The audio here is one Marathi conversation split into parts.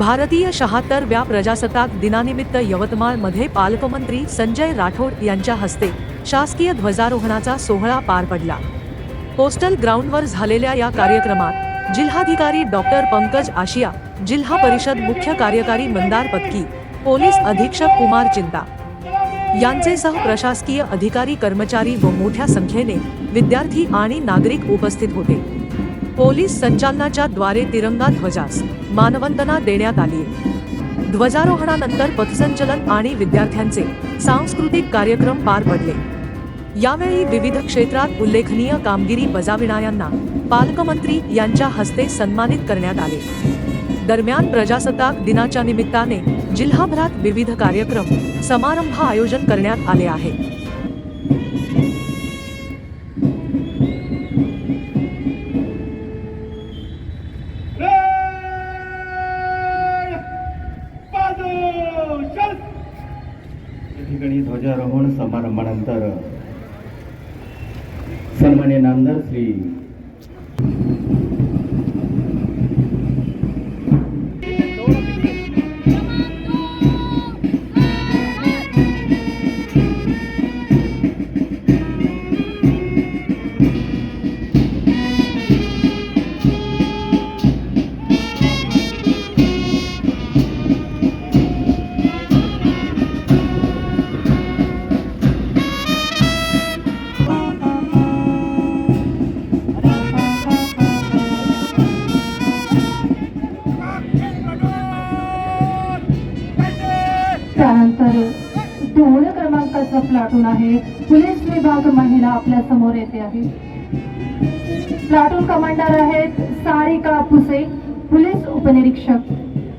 भारतीय शहात्तरव्या प्रजासत्ताक दिनानिमित्त यवतमाळमध्ये पालकमंत्री संजय राठोड यांच्या हस्ते शासकीय ध्वजारोहणाचा सोहळा पार पडला. पोस्टल ग्राउंडवर झालेल्या या कार्यक्रमात जिल्हाधिकारी डॉक्टर पंकज आशिया जिल्हा परिषद मुख्य कार्यकारी मंदार पत्की पोलीस अधीक्षक कुमार चिंता यांचे सह प्रशासकीय अधिकारी कर्मचारी व मोठ्या संख्येने विद्यार्थी आणि नागरिक उपस्थित होते. पोलीस संचालनाच्या द्वारे तिरंगा ध्वजास मानवंदना देण्यात आली. ध्वजारोहणानंतर पथसंचलन आणि विद्यार्थ्यांचे सांस्कृतिक कार्यक्रम पार पडले. यावेळी विविध क्षेत्रात उल्लेखनीय कामगिरी बजाविणाऱ्यांना पालकमंत्री यांच्या हस्ते सन्मानित करण्यात आले. दरम्यान प्रजासत्ताक दिनाच्या निमित्ताने जिल्हाभरात विविध कार्यक्रम समारंभ आयोजन करण्यात आले आहे. ठिकाणी ध्वजारोहण समारंभानंतर सन्मान्य नामदार श्री त्यानंतर दोन क्रमांकाचा प्लाटून आहे. पोलीस विभाग महिला आपल्यासमोर येते आहे. प्लाटून कमांडर आहेत सारिका पुसे पोलीस उपनिरीक्षक.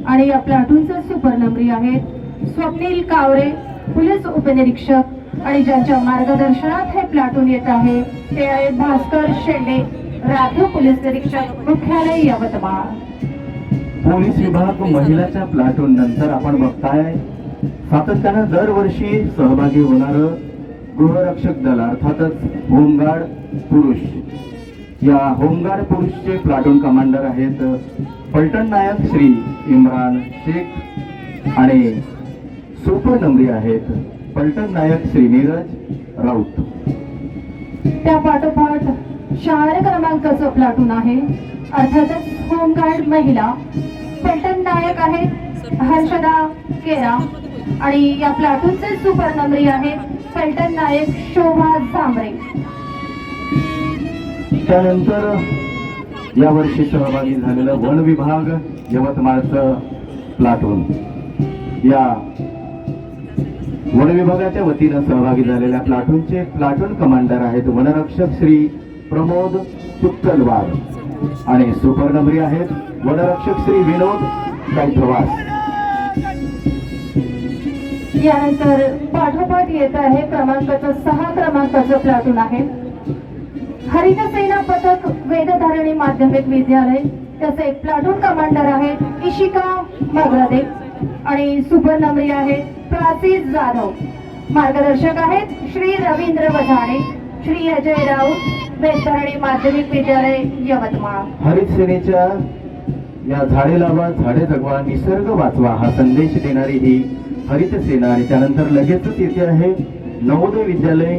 आणि या प्लाटूनचे सुपर नंबरी आहेत स्वप्नील कावरे पोलीस उपनिरीक्षक. आणि ज्यांच्या मार्गदर्शनात हे प्लाटून येत आहे ते आहेत भास्कर शेंडे राखीव पोलीस निरीक्षक मुख्यालय यवतमाळ. पोलीस विभाग महिलाच्या प्लाटून नंतर आपण बघताय सातत्यानं दरवर्षी सहभागी होणारं गृहरक्षक दल अर्थातच होमगार्ड पुरुष. या होमगार्ड पुरुषचे प्लाटून कमांडर आहेत पलटण नायक श्री इम्रान शेख आणि सुपर नंबरी आहेत पलटण नायक श्री नीरज राऊत. त्या पाठोपाठ शाळा क्रमांकाचं प्लाटून आहे. अर्थातच होमगार्ड महिला पलटण नायक आहेत हर्षदा केरा. आणि या प्लाटूनचे सुपर नंबरी आहेत पलटण नायक शोभा झांबरे त्यानंतर यावर्षी सहभागी झालेलं वन विभाग यवतमाळचं प्लाटून. या वन विभागाच्या वतीनं सहभागी झालेल्या प्लाटूनचे प्लाटून कमांडर आहेत वनरक्षक श्री प्रमोद तुक्कलवार आणि सुपर नंबरी आहेत वनरक्षक श्री विनोद कैथवास. यानंतर पाठोपाठ येत आहे क्रमांकाचं सहा क्रमांकाचं प्लाटून आहे. हरित सेना पथक वेदधारणी माध्यमिक विद्यालय त्याचे प्लाटून कमांडर आहेत इशिका मगरादे. आणि सुपर आहेत प्राची जाधव. मार्गदर्शक आहेत श्री रवींद्र वझाणे श्री अजय राऊत वेदधारणी माध्यमिक विद्यालय यवतमाळ. हरित सेनेच्या या झाडे लावा झाडे जगवा निसर्ग वाचवा हा संदेश देणारी ही हरित सेना आणि त्यानंतर लगेचच येथे आहे नवोदय विद्यालय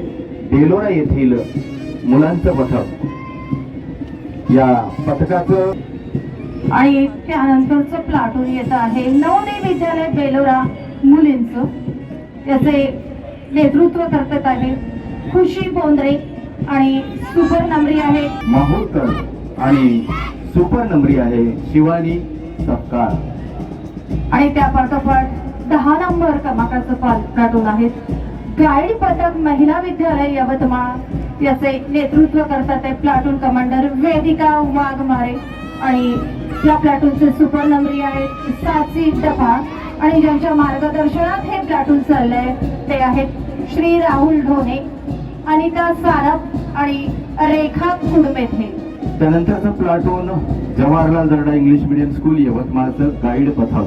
बेलोरा येथील मुलांचं पथक. या पथकाचं आणि त्यानंतरचं प्लाटून येत आहे. नवोदय विद्यालय बेलोरा मुलींचं. याचे नेतृत्व करत आहे खुशी बोंद्रे आणि सुपर नंबरी आहे. माहूरकर आणि सुपर नंबरी आहे शिवानी सपकाळ. आणि त्या पाठोपाठ दहा नंबर क्रमांकाचं पाल- प्लाटून आहेत. गाईड पथक महिला विद्यालय यवतमाळ. याचे नेतृत्व करतात आहे प्लाटून कमांडर वेदिका वाघमारे. आणि या प्लाटूनचे सुपर आहेत साची डफा. आणि ज्यांच्या मार्गदर्शनात हे प्लाटून चाललंय ते आहेत श्री राहुल ढोणे अनिता सारप आणि रेखा कुडमेथे. त्यानंतरचं platoon Jawaharlal Darda English medium school यवतमाळचं guide पथक.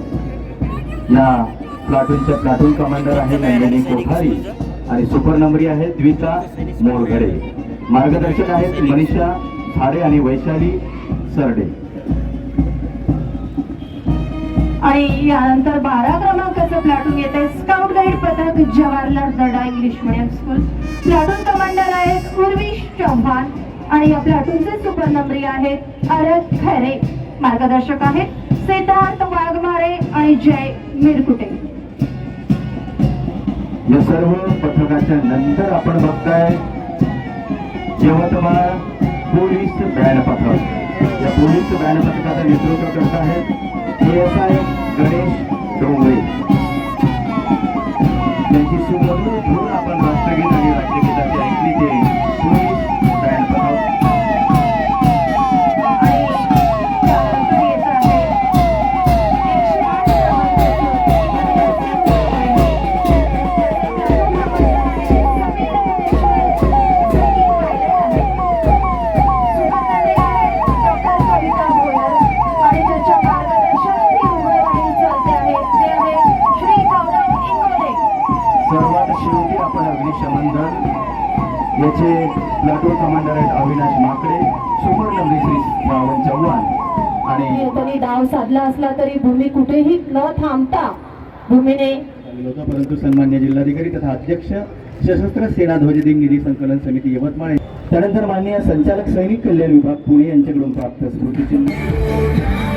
या प्लाटूनच्या प्लाटून कमांडर आहे नंदिनी कोठारी. आणि सुपर नंबरी आहे द्विता मोरघडे. मार्गदर्शक आहेत मनीषा झाडे आणि वैशाली सरडे. आणि यानंतर बारा क्रमांकाचं प्लाटून येत आहे. स्काउट गाईड पथक Jawaharlal Darda English medium school platoon commander आहेत उर्विश चव्हाण. आणि या प्लाटूनचे सुपर नंबरी आहेत अरत खैरे. मार्गदर्शक आहेत सिद्धार्थ वाघमारे आणि जय मिरकुटे. या सर्व पथकाच्या नंतर आपण बघताय यवतमाळ पोलीस बँड पथक. या पोलीस बँड पथकाचं नेतृत्व करत आहेत. एस प्लाटून कमांडर आहेत अविनाश माकडे सुपर नंबरी श्री श्रावण चव्हाण. आणि त्यांनी डाव साधला असला तरी भूमी कुठेही न थांबता भूमीने होता परंतु सन्मान्य जिल्हाधिकारी तथा अध्यक्ष सशस्त्र सेना ध्वज दिन निधी संकलन समिती यवतमाळ त्यानंतर माननीय संचालक सैनिक कल्याण विभाग पुणे यांच्याकडून प्राप्त स्मृतिचिन्ह.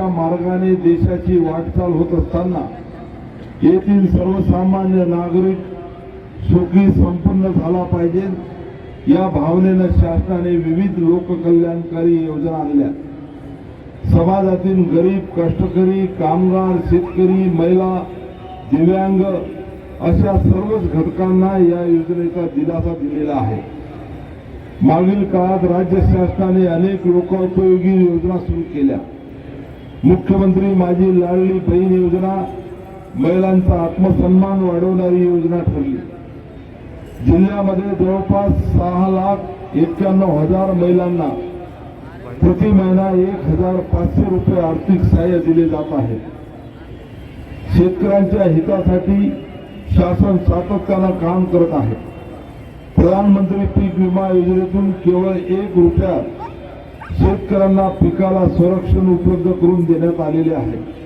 लोकशाहीच्या मार्गाने देशाची वाटचाल होत असताना येथील सर्वसामान्य नागरिक सुखी संपन्न झाला पाहिजे या भावनेनं शासनाने विविध लोककल्याणकारी योजना आणल्या. समाजातील गरीब कष्टकरी कामगार शेतकरी महिला दिव्यांग अशा सर्वच घटकांना या योजनेचा दिलासा दिलेला आहे. मागील काळात राज्य शासनाने अनेक लोकोपयोगी योजना सुरू केल्या. मुख्यमंत्री माझी लाडली बहीण योजना महिलांचा आत्मसन्मान वाढवणारी योजना ठरली. जिल्ह्यामध्ये जवळपास सहा लाख एक्क्याण्णव हजार महिलांना प्रति महिना एक हजार पाचशे रुपये आर्थिक सहाय्य दिले जात आहे. शेतकऱ्यांच्या हितासाठी शासन सातत्यानं काम करत आहे. प्रधानमंत्री पीक विमा योजनेतून केवळ एक रुपया शेतकऱ्यांना पिकाला संरक्षण उपलब्ध करून देण्यात आलेले आहे.